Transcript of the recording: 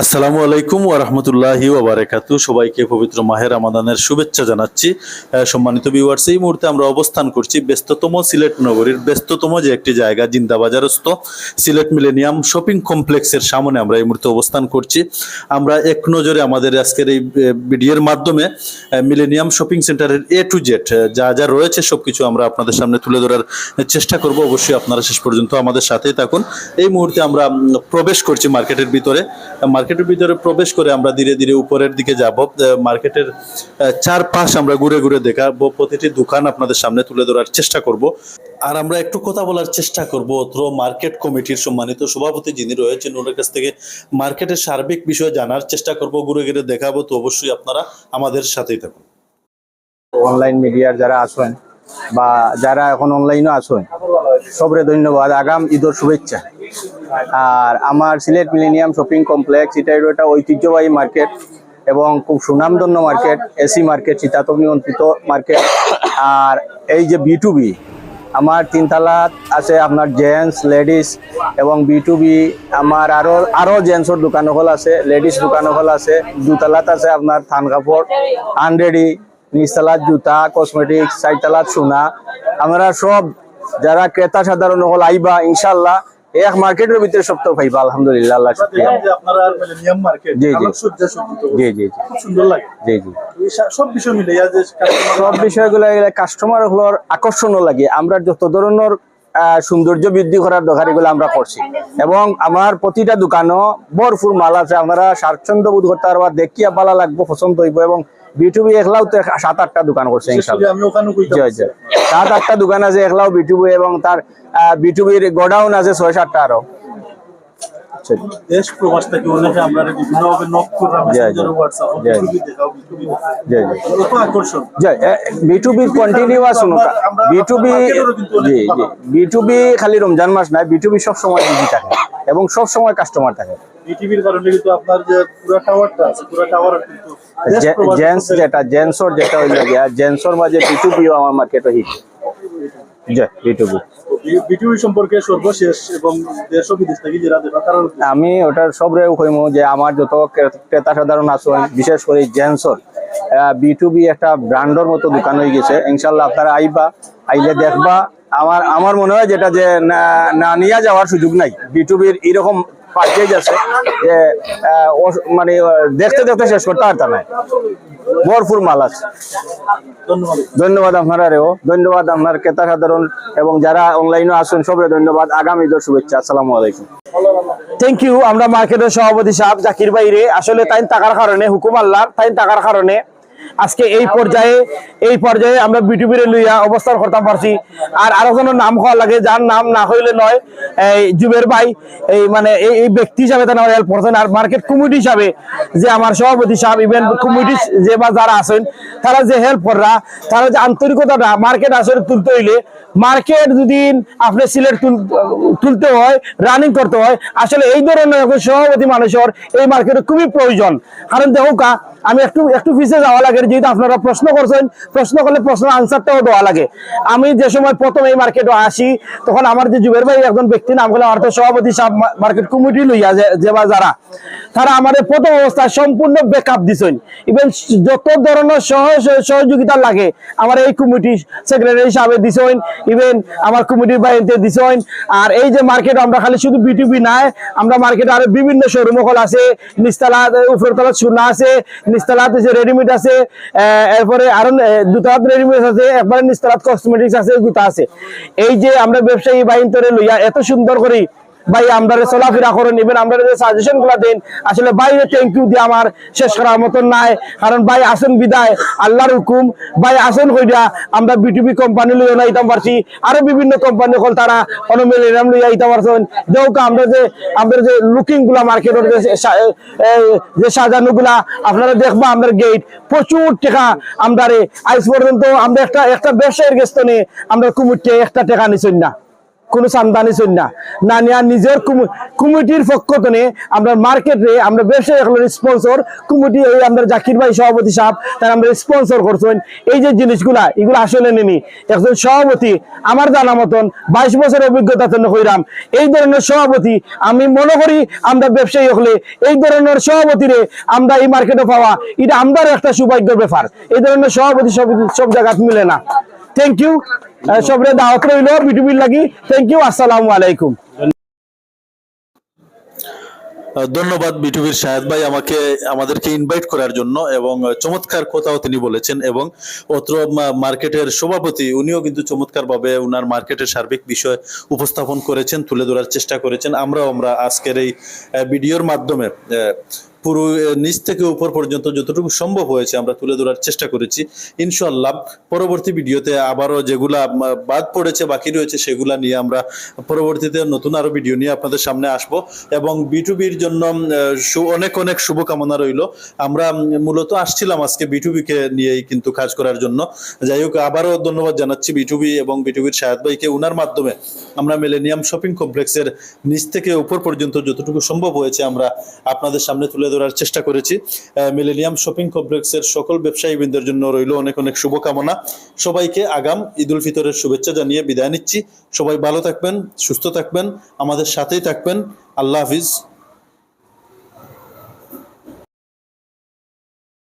আসসালামু আলাইকুম ওরহমতুল্লাহি ওবারাকাতু সবাইকে পবিত্র মাহের রমাদানের শুভেচ্ছা জানাচ্ছি। সম্মানিত ভিউয়ার্স এই মুহূর্তে আমরা অবস্থান করছি ব্যস্ততম সিলেট নগরীর ব্যস্ততম যে একটি জায়গা, জিন্দাবাজারস্থ সিলেট মিলেনিয়াম শপিং কমপ্লেক্সের সামনে আমরা এই মুহূর্তে অবস্থান করছি। আমরা এক নজরে আমাদের আজকের এই ভিডিওর মাধ্যমে মিলেনিয়াম শপিং সেন্টারের এ টু জেড যা যা রয়েছে সবকিছু আমরা আপনাদের সামনে তুলে ধরার চেষ্টা করব। অবশ্যই আপনারা শেষ পর্যন্ত আমাদের সাথেই থাকুন। এই মুহূর্তে আমরা প্রবেশ করছি মার্কেটের ভিতরে। মার্কেটের ভিতরে প্রবেশ করে আমরা ধীরে ধীরে উপরের দিকে যাব। মার্কেটের চারপাশ আমরা ঘুরে ঘুরে দেখাবো। প্রতিটি দোকান আপনাদের সামনে তুলে ধরার চেষ্টা করব। আর আমরা একটু কথা বলার চেষ্টা করব অত্র মার্কেট কমিটির সম্মানিত সভাপতি যিনি রয়েছেন, ওনার কাছ থেকে মার্কেটের সার্বিক বিষয়ে জানার চেষ্টা করব, ঘুরে ঘুরে দেখাবো। তো অবশ্যই আপনারা আমাদের সাথেই থাকুন। অনলাইন মিডিয়ার যারা আছেন বা যারা এখন অনলাইনও আছেন সবরে ধন্যবাদ। আগাম ঈদের শুভেচ্ছা। আর আমার সিলেট মিলেনিয়াম শপিং কমপ্লেক্স এটা একটা ঐতিহ্যবাহী মার্কেট এবং খুব সুনামধন্য মার্কেট, এসি মার্কেট, শীতাতপ নিয়ন্ত্রিত মার্কেট। আর এই যে বি বি, আমার তিনতলাত আছে আপনার জেন্টস, লেডিস এবং বি টু বি, আমার আরও আরও জেন্টসর দোকান হল আছে, লেডিস দোকান হল আছে, দুতলাত আছে আপনার থান কাপড়, আনরেডি, নিচতলাত জুতা, কসমেটিক্স, চারতলাত সোনা। আমরা সব যারা ক্রেতা সাধারণ হল আইবা ইনশাল্লাহ এক মার্কেটের ভিতরে সব তো পাইবা আলহামদুলিল্লাহ আল্লাহ শুক্রিয়া। আপনারা মিলেনিয়াম মার্কেট জি, জি। জি জি জি। খুব সুন্দর লাগে। জি জি। সব বিষয় মিলে যে সব বিষয়গুলো কাস্টমার হলোর আকর্ষণও লাগে। আমরা যত ধরনের আহ, সৌন্দর্য বৃদ্ধি করার দরকার এগুলো আমরা করছি। এবং আমার প্রতিটা দোকানও ভরপুর মাল আছে। আপনারা স্বাচ্ছন্দ্য বোধ করতে পারবা দেখিয়া ভালো লাগবো পছন্দ হইব এবং বিটুবি একলাও তো সাত আটটা দোকান করছে সাত আটটা দোকান আছে একলাও বিটুবি এবং তার বিটুবির গোডাউন আছে ছয় সাতটা আরও আচ্ছা, দেশ প্রবাস থেকে অনেকে আমরা নক আকর্ষণ বিটুবি কন্টিনিউয়াস বিটুবি জি জি বিটুবি খালি রমজান মাস নাই বিটুবি সব সময় বিজি থাকে এবং সব সময় কাস্টমার থাকে বিটিভির কারণে কিন্তু আপনার যে পুরো টাওয়ারটা আছে পুরো টাওয়ার কিন্তু জেন্টস যেটা জেন্টসর যেটা হইল গিয়া জেন্টসর মাঝে আমার মার্কেটে হিট বিটুবি সম্পর্কে সর্বশেষ এবং দেশ বিদেশ থেকে আমি ওটার সবরে কইম যে আমার যত ক্রেতা সাধারণ আছেন বিশেষ করে জেন্টসর বি টু বি একটা ব্র্যান্ডর মতো দোকান হয়ে গেছে। ইনশাল্লাহ আপনারা আইবা আইলে দেখবা। আমার আমার মনে হয় যেটা যে না না নিয়ে যাওয়ার সুযোগ নাই। বি টু বির এরকম পার্কেজ আছে যে মানে দেখতে দেখতে শেষ করতে পারতাম না ভরপুর মাল আছে। ধন্যবাদ। ধন্যবাদ আপনারা রেও ধন্যবাদ আপনার ক্রেতা সাধারণ এবং যারা অনলাইনে আসুন সবরে ধন্যবাদ। আগামী ঈদের শুভেচ্ছা। আসসালামু আলাইকুম। থ্যাংক ইউ আমরা মার্কেটের সভাপতি সাহেব জাকির বাইরে আসলে তাই টাকার কারণে হুকুম আল্লাহ তাই টাকার কারণে আজকে এই পর্যায়ে এই পর্যায়ে আমরা বিটুবিরে লইয়া অবস্থান করতাম পারছি। আর আরও কোনো নাম হওয়া লাগে, যার নাম না হইলে নয়, এই জুবের ভাই, এই মানে এই ব্যক্তি হিসাবে তারা হেল্প করছেন আর মার্কেট কমিটি হিসাবে যে আমার সভাপতি সাহেব ইভেন্ট কমিটি যে বা যারা আছেন, তারা যে হেল্প করা তারা যে আন্তরিকতাটা মার্কেট আসলে তুলতে হইলে মার্কেট যদি আপনি সিলেট তুল- তুলতে হয় রানিং করতে হয়, আসলে এই ধরনের একজন সভাপতি মানুষের এই মার্কেটে খুবই প্রয়োজন। কারণ দেখো কা, আমি একটু একটু পিছিয়ে যাওয়া যেহেতু আপনারা প্রশ্ন করছেন, প্রশ্ন করলে প্রশ্ন আনসারটাও দেওয়া লাগে। আমি যে সময় প্রথম এই মার্কেটে আসি, তখন আমার যে যুবের ভাই একজন ব্যক্তি, নাম হলো অর্থ সভাপতি সাহেব মার্কেট কমিটি লইয়া যে- বা যারা, তারা আমাদের প্রথম অবস্থায় সম্পূর্ণ ব্যাকআপ দিছেন। ইভেন যত ধরনের সহ- সহ- সহযোগিতা লাগে, আমার এই কমিটি সেক্রেটারি হিসাবে দিছেন ইভেন আমার কমিটির বাইরে দিছেন। আর এই যে মার্কেট আমরা খালি শুধু বিটিভি নাই, আমরা মার্কেটে আরও বিভিন্ন শোরুম হল আছে নিস্তালা উপরতলা সোনা আছে, নিস্তালাত যে রেডিমেড আছে এরপরে আরও দুতালাত রেডিমেড আছে, একবারে নিস্তারাত কসমেটিক্স আছে দুটা আছে। এই যে আমরা ব্যবসায়ী বাহিনী তরে লইয়া এত সুন্দর করি ভাই আমরা চলাফেরা করেন ইভেন আমরা যে সাজেশনগুলা দেন, আসলে বাইরে থ্যাংক ইউ দিয়ে আমার শেষ করার মতন নাই। কারণ ভাই, আসেন বিদায়, আল্লাহর হুকুম। ভাই, আসেন কইরা আমরা বিটিভি কোম্পানি লইয়া নাইতাম পারছি। আরও বিভিন্ন কোম্পানি হল তারা অনুমিলিনাম লইয়া আইতাম পারছেন। দেউকা আমরা যে আমরা যে লুকিংগুলা মার্কেটের যে সাজানো গুলা, আপনারা দেখবা আমাদের গেট প্রচুর টাকা আমরা আজ পর্যন্ত আমরা একটা একটা ব্যবসায়ের গেস্ত নিয়ে আমরা কুমুরকে একটা টাকা নিছেন না। কোনো চান্দানি চল না না নিয়া নিজের কমিটির পক্ষ থেকে আমরা মার্কেটে আমরা ব্যবসায়ী স্পন্সর কমিটি এই আমরা জাকির ভাই সভাপতি সাহেব, তারা আমরা স্পন্সর করছেন। এই যে জিনিসগুলা, এগুলো আসলে নেনি। একজন সভাপতি, আমার জানা মতন বাইশ বছর অভিজ্ঞতা জন্য হইরাম। এই ধরনের সভাপতি আমি মনে করি আমরা ব্যবসায়ী হলে এই ধরনের সভাপতিরে আমরা এই মার্কেটে পাওয়া, এটা আমাদের একটা সৌভাগ্যের ব্যাপার। এই ধরনের সভাপতি সব সব জায়গায় মিলে না। থ্যাংক ইউ সবরে দাওয়াত রইল বিটুবির লাগি। থ্যাংক ইউ আসসালামু আলাইকুম। ধন্যবাদ বিটুবির শাহেদ ভাই আমাকে, আমাদেরকে ইনভাইট করার জন্য এবং চমৎকার কথাও তিনি বলেছেন এবং অত্র মার্কেটের সভাপতি উনিও কিন্তু চমৎকার ভাবে উনার মার্কেটের সার্বিক বিষয় উপস্থাপন করেছেন, তুলে ধরার চেষ্টা করেছেন। আমরাও আমরা আজকের এই ভিডিওর মাধ্যমে পুরো নিচ থেকে উপর পর্যন্ত যতটুকু সম্ভব হয়েছে আমরা তুলে ধরার চেষ্টা করেছি। ইনশাল্লাহ পরবর্তী ভিডিওতে আবারও যেগুলা বাদ পড়েছে, বাকি রয়েছে সেগুলা নিয়ে আমরা পরবর্তীতে নতুন আরও ভিডিও নিয়ে আপনাদের সামনে আসব। এবং বিটুবির জন্য অনেক অনেক শুভকামনা রইল। আমরা মূলত আসছিলাম আজকে বিটুবিকে নিয়েই কিন্তু কাজ করার জন্য। যাই হোক, আবারও ধন্যবাদ জানাচ্ছি বিটুবি এবং বিটুবির শাহাদ ভাইকে। উনার মাধ্যমে আমরা মিলেনিয়াম শপিং কমপ্লেক্সের নিচ থেকে উপর পর্যন্ত যতটুকু সম্ভব হয়েছে আমরা আপনাদের সামনে তুলে ধরার চেষ্টা করেছি। মিলেনিয়াম শপিং কমপ্লেক্সের সকল ব্যবসায়ীবৃন্দের জন্য রইল অনেক অনেক শুভকামনা। সবাইকে আগাম ঈদ উল ফিতরের শুভেচ্ছা জানিয়ে বিদায় নিচ্ছি। সবাই ভালো থাকবেন, সুস্থ থাকবেন, আমাদের সাথেই থাকবেন। আল্লাহ হাফিজ।